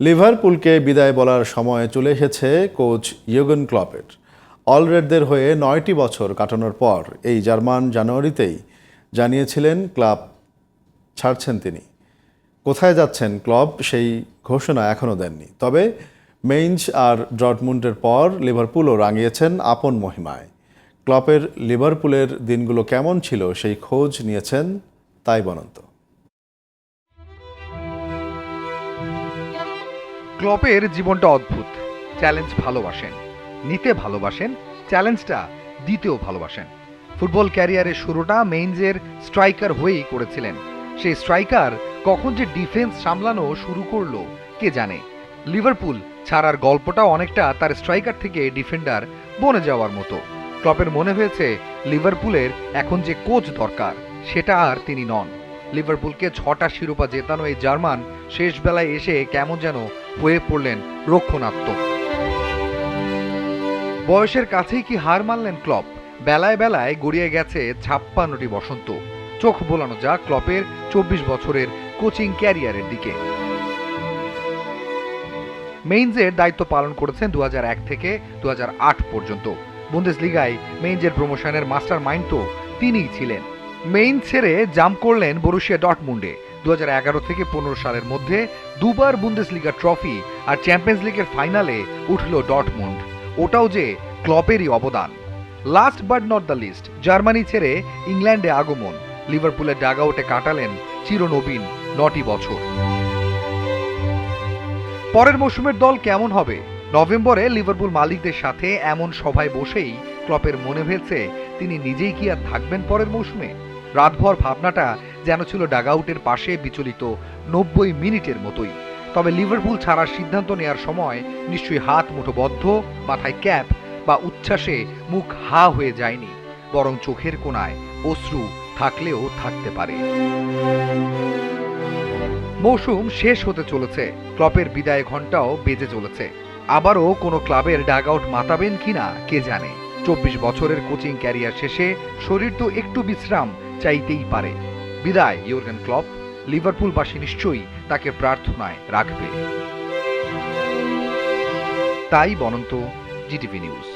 লিভারপুলকে বিদায় বলার সময় চলে এসেছে কোচ ইয়োগেন ক্লপের। অলরেডদের হয়ে নয়টি বছর কাটানোর পর এই জার্মান জানুয়ারিতেই জানিয়েছিলেন ক্লাব ছাড়ছেন তিনি। কোথায় যাচ্ছেন ক্লব সেই ঘোষণা এখনও দেননি। তবে মেইনজ আর ডটমুন্ডের পর লিভারপুলও রাঙিয়েছেন আপন মহিমায়। ক্লপের লিভারপুলের দিনগুলো কেমন ছিল সেই খোঁজ নিয়েছেন তাই বনন্ত। ক্লপের জীবনটা অদ্ভুত। চ্যালেঞ্জ ভালোবাসেন, নিতে ভালোবাসেন, চ্যালেঞ্জটা দিতেও ভালোবাসেন। ফুটবল ক্যারিয়ারের শুরুটা মেইনজের স্ট্রাইকার হয়েই করেছিলেন। সেই স্ট্রাইকার কখন যে ডিফেন্স সামলানো শুরু করল, কে জানে? লিভারপুল ছাড়ার গল্পটা অনেকটা তার স্ট্রাইকার থেকে ডিফেন্ডার বনে যাওয়ার মতো। ক্লপের মনে হয়েছে লিভারপুলের এখন যে কোচ দরকার, সেটা আর তিনি নন। লিভারপুলকে ছটা শিরোপা জেতানো এই জার্মান শেষ বেলায় এসে কেমন যেন হয়ে পড়লেন রক্ষণাত্মক। বয়সের কাছেই কি হার মানলেন ক্লপ? বেলায় বেলায় গড়িয়ে গেছে ছাপ্পান্নটি বসন্ত। চোখ বোলানো যাক ক্লপের চব্বিশ বছরের কোচিং ক্যারিয়ারের দিকে। মেইনজের দায়িত্ব পালন করেছেন দু হাজার এক থেকে দু হাজার আট পর্যন্ত। বুন্দেসলিগায় মেইনজের প্রমোশনের মাস্টার মাইন্ড তো তিনিই ছিলেন। মেইন ছেড়ে জাম্প করলেন বরুশিয়া ডটমুন্ডে। দু হাজার এগারো থেকে পনেরো সালের মধ্যে দুবার বুন্দেসলিগা ট্রফি আর চ্যাম্পিয়ন্স লিগের ফাইনালে উঠল ডটমুন্ড ওটাও যে ক্লপেরই অবদান। Last but not the least, Germany ছেড়ে ইংল্যান্ডে আগমন। লিভারপুলের ডাগাউটে কাটালেন চিরনবীন নটি বছর। পরের মৌসুমের দল কেমন হবে? নভেম্বরে লিভারপুল মালিকদের সাথে এমন সভায় বসেই ক্লপের মনে হয়েছে তিনি নিজেই কি আর থাকবেন পরের মৌসুমে? রাতভর ভাবনাটা যেন ছিল ডাগাউটের পাশে বিচলিত নব্বই মিনিটের মতোই। তবে লিভারপুল ছাড়ার সিদ্ধান্ত নেয়ার সময় নিশ্চয়ই হাত মুঠো বদ্ধ মাথায় ক্যাপ বা উচ্ছ্বাসে মুখ হা হয়ে যায়নি, বরং চোখের কোণায় অশ্রু থাকলেও থাকতে পারে। মৌসুম শেষ হতে চলেছে, ক্লপের বিদায় ঘন্টাও বেজে চলেছে। আবারও কোনো ক্লাবের ডাগআউট মাতাবেন কিনা কে জানে? চব্বিশ বছরের কোচিং ক্যারিয়ার শেষে শরীর তো একটু বিশ্রাম চাইতেই পারে। বিদায় ইয়োর্গেন ক্লপ। লিভারপুলবাসী নিশ্চয়ই তাকে প্রার্থনায় রাখবে। তাই বনন্ত জিটিভি নিউজ।